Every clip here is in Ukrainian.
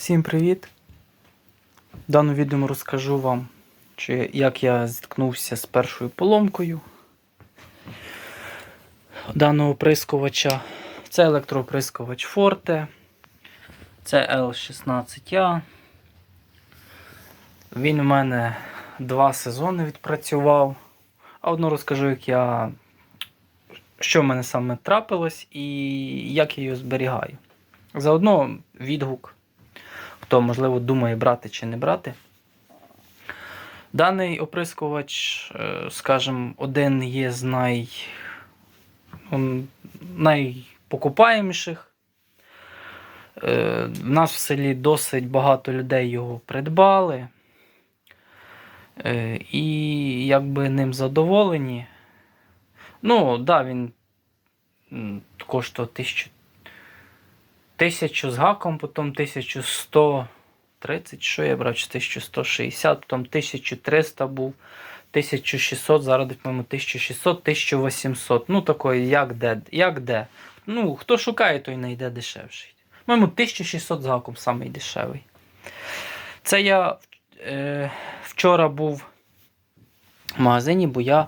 Всім привіт! В даному відео розкажу вам, чи, як я зіткнувся з першою поломкою даного оприскувача. Це електрооприскувач Forte. Це L16A. Він у мене два сезони відпрацював. А одно розкажу, як я, що в мене саме трапилось і як я його зберігаю. Заодно відгук хто, можливо, думає брати чи не брати. Даний оприскувач, е, скажімо, один є з най... найпокупаєміших. Е, В нас в селі досить багато людей його придбали. Е, І якби ним задоволені. Ну, да, він м, коштував тисячу Тисячу з гаком, потім 1130, що я брав, чи 1160, потім 1300 був, 1600, зараз, по-моєму, 1600, 1800. Ну, такої, як де. як де. Ну, хто шукає, той знайде дешевший. По-моєму, 1600 з гаком самий дешевий. Це я е, вчора був в магазині, бо я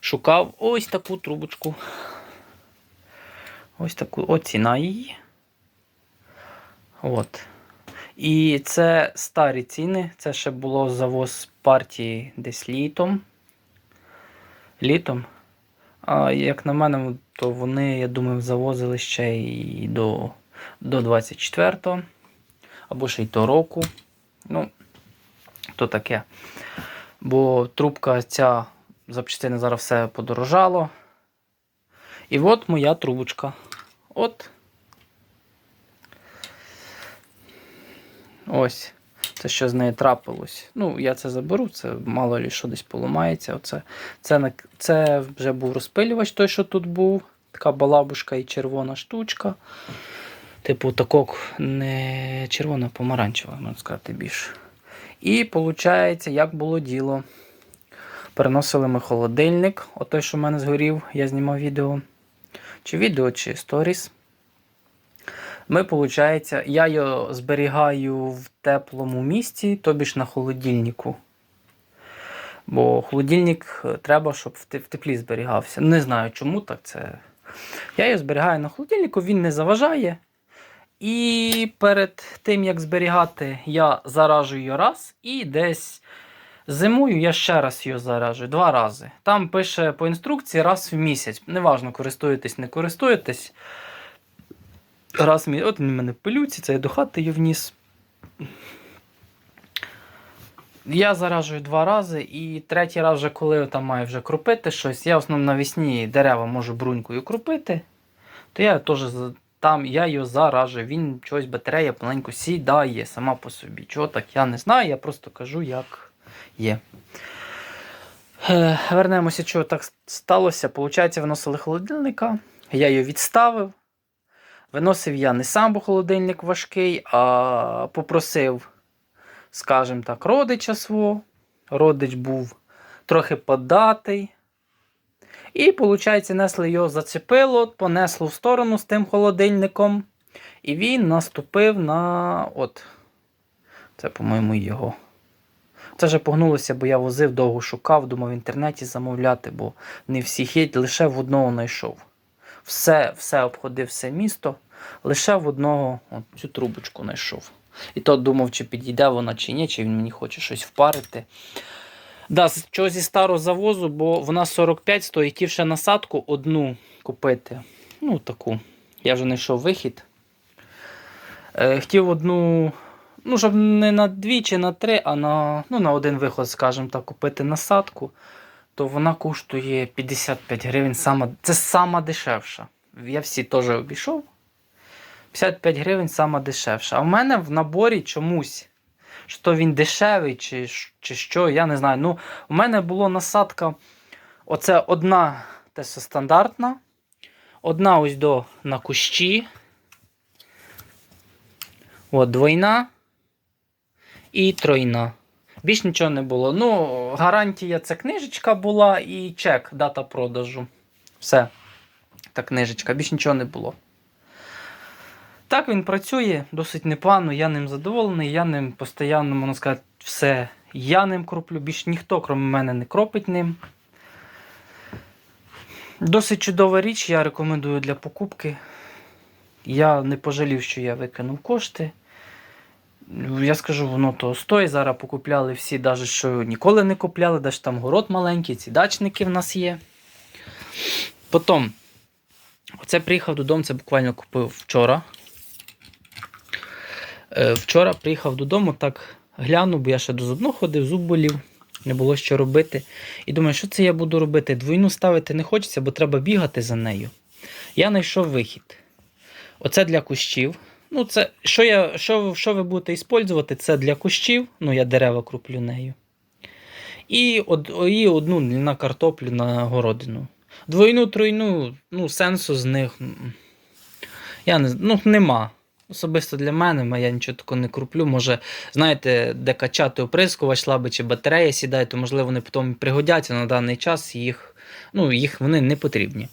шукав ось таку трубочку. Ось таку, о, ціна її. От. І це старі ціни. Це ще було завоз партії десь літом. Літом. А як на мене, то вони, я думаю, завозили ще і до до 24-го. Або ще й до року. Ну, то таке. Бо трубка ця запчастини зараз все подорожало. І от моя трубочка. От. Ось. Це що з нею трапилось. Ну, я це заберу, це мало лі що десь поламається. Оце. Це, це вже був розпилювач, той, що тут був. Така балабушка і червона штучка. Типу, такок не червона, помаранчева, можна сказати більше. І виходить, як було діло. Переносили ми холодильник. Отой, що в мене згорів, я знімав відео. Чи відео, чи сторіс. Ми, виходить, я його зберігаю в теплому місці, тобі ж на холодильнику. Бо холодильник е, треба, щоб в теплі зберігався. Не знаю, чому так це. Я його зберігаю на холодильнику, він не заважає. І перед тим, як зберігати, я заражу його раз і десь зимою я ще раз його заражу. Два рази. Там пише по інструкції раз в місяць. Неважно, користуєтесь, не користуєтесь раз в. От він мене в пилюці, це я до хати її вніс. Я заражую два рази, і третій раз, вже коли там маю вже кропити щось, я в основному навесні дерева можу брунькою кропити, то я теж там я його заражую. Він чогось батарея маленько сідає сама по собі. Чого так, я не знаю, я просто кажу, як є. Е, Вернемося, чого так сталося. Получається, виносили холодильника, я його відставив. Виносив я не сам, бо холодильник важкий, а попросив, скажімо так, родича свого. Родич був трохи податий. І, виходить, несли його зацепило, понесло в сторону з тим холодильником. І він наступив на. От. Це, по-моєму, його. Це вже погнулося, бо я возив, довго шукав, думав в інтернеті замовляти, бо не всіх є, лише в одного знайшов. Все, все обходив все місто, лише в одного от, цю трубочку знайшов. І то думав, чи підійде вона, чи ні, чи він мені хоче щось впарити. Да, чого зі старого завозу, бо вона 45 стоїть, хотів ще насадку одну купити. Ну, таку. Я вже знайшов вихід. Е, хотів одну, ну, щоб не на дві чи на три, а на, ну, на один виход, скажімо так, купити насадку то вона коштує 55 гривень. Сама, це сама дешевша. Я всі теж обійшов. 55 гривень сама дешевша. А в мене в наборі чомусь, що він дешевий, чи, чи що, я не знаю. Ну, у мене була насадка. Оце одна те що стандартна. Одна ось до на кущі. От двойна і тройна. Більш нічого не було. Ну, гарантія це книжечка була і чек, дата продажу. Все. Та книжечка, більш нічого не було. Так він працює досить непогано, я ним задоволений, я ним постійно, можна сказати, все. Я ним кроплю, більш ніхто, крім мене, не кропить ним. Досить чудова річ, я рекомендую для покупки. Я не пожалів, що я викинув кошти. Я скажу, воно того стоїть. Зараз покупляли всі, навіть що ніколи не купляли, навіть там город маленький, ці дачники в нас є. Потім, оце приїхав додому, це буквально купив вчора. Е, Вчора приїхав додому, так глянув, бо я ще до зубного ходив, зуб болів, не було що робити. І думаю, що це я буду робити? Двойну ставити не хочеться, бо треба бігати за нею. Я знайшов вихід. Оце для кущів. Ну, це, що, я, що, що ви будете використовувати, це для кущів, ну я дерева круплю нею. І, од, і одну на картоплю на городину. Двойну, тройну, ну, сенсу з них. Я не, ну, нема. Особисто для мене, я нічого такого не круплю. Може, знаєте, де качати оприскувач, слабий чи батарея сідає, то можливо вони потім пригодяться на даний час, їх, ну, їх вони не потрібні.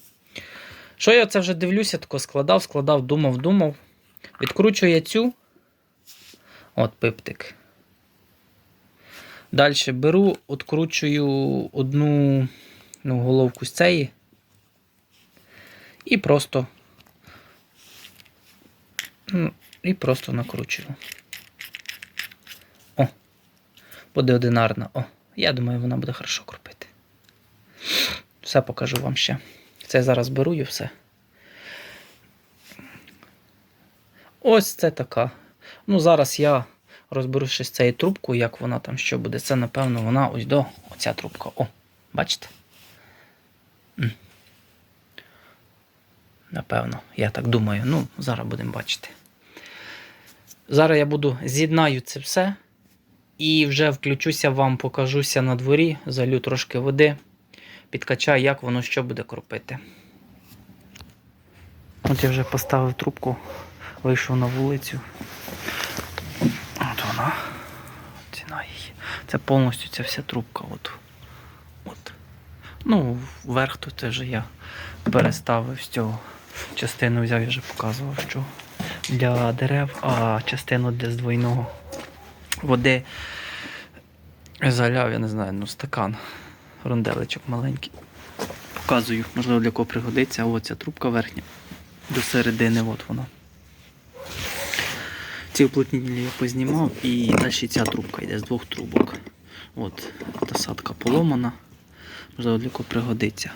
Що я це вже дивлюся, тако складав, складав, думав, думав. Відкручую я цю. От пиптик. Далі беру, відкручую одну ну, головку з цієї. І просто. Ну, і просто накручую. О, буде одинарна. О, я думаю, вона буде хорошо крупити. Все покажу вам ще. Це я зараз беру і все. Ось це така. Ну, зараз я розберуся з цією трубкою, як вона там що буде. Це, напевно, вона ось до оця трубка. О, бачите? Напевно, я так думаю. Ну, зараз будемо бачити. Зараз я буду з'єднаю це все. І вже включуся вам, покажуся на дворі, залю трошки води, підкачаю, як воно що буде кропити. От я вже поставив трубку, вийшов на вулицю. От вона. Ціна її. Це повністю ця вся трубка. От. От. Ну, вверх це вже я переставив з цього. Частину взяв, я вже показував, що для дерев, а частину для з води заляв, я не знаю, ну стакан. Ронделичок маленький. Показую, можливо, для кого пригодиться. Ось ця трубка верхня. До середини, от вона. Ці уплотнітелі я познімав і далі ця трубка йде з двох трубок. От, досадка поломана. Можливо, для кого пригодиться.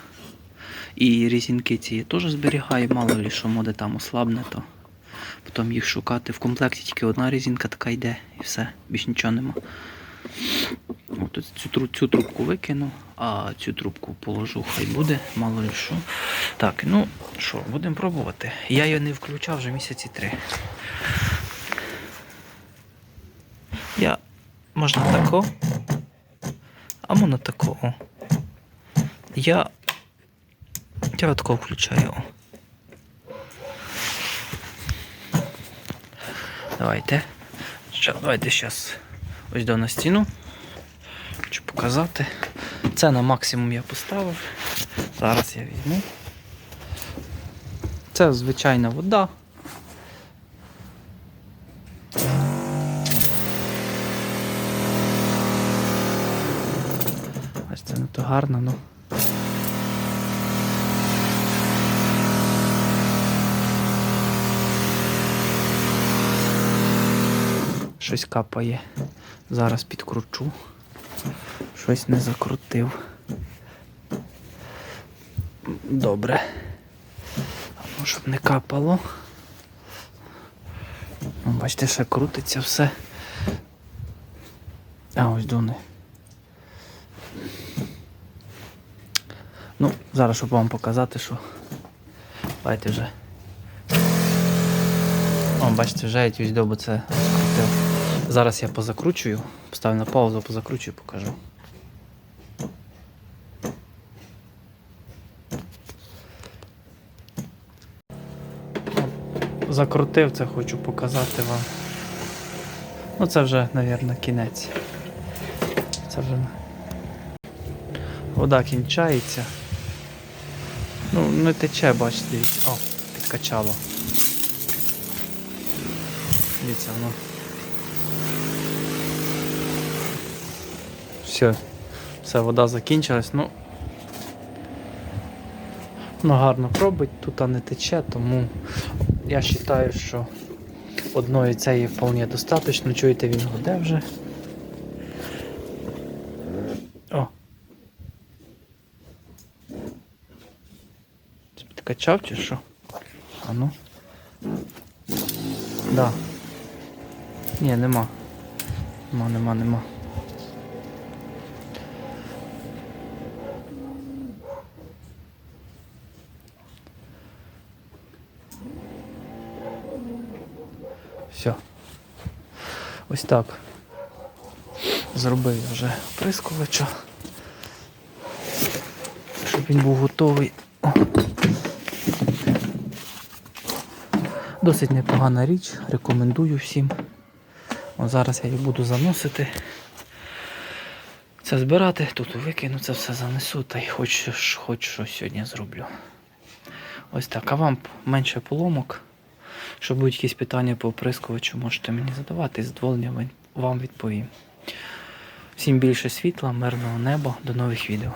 І різінки ці я теж зберігаю, мало ли що моде там ослабне, то потім їх шукати. В комплекті тільки одна різінка така йде і все, більш нічого нема. От цю, цю трубку викину, а цю трубку положу, хай буде, мало ли що. Так, ну що, будемо пробувати. Я її не включав вже місяці три. Я можна тако, а можна тако. О. Я. Я отако включаю. Давайте. Давайте зараз ось до на стіну. Хочу показати. Це на максимум я поставив. Зараз я візьму. Це звичайна вода. Ось це не то гарно, ну. Щось капає. Зараз підкручу. Щось не закрутив. Добре. А ну, щоб не капало. Ну, Бачите, ще крутиться все. А ось дони. Ну, зараз, щоб вам показати, що. Давайте вже. О, бачите, вже я ось добу це. Зараз я позакручую, поставлю на паузу, позакручую, покажу. Закрутив це, хочу показати вам. Ну це вже, мабуть, кінець. Це вже. Вода кінчається. Ну, не тече, бачите. О, підкачало. Дивіться, воно. Все, все, вода закінчилась. Ну, воно гарно пробить, тут не тече, тому я вважаю, що одної цієї вполне достатньо. Чуєте, він гуде вже. О. Це підкачав чи що? А ну. Да. Ні, нема. Нема, нема, нема. Все. Ось так. Зробив я вже прискувача. Щоб він був готовий. О. Досить непогана річ, рекомендую всім. О, зараз я її буду заносити. Це збирати, тут викину, це все занесу та й хоч, хоч щось сьогодні зроблю. Ось так. А вам менше поломок. Якщо будуть якісь питання по оприскувачу, можете мені задавати, з задоволенням вам відповім. Всім більше світла, мирного неба, до нових відео.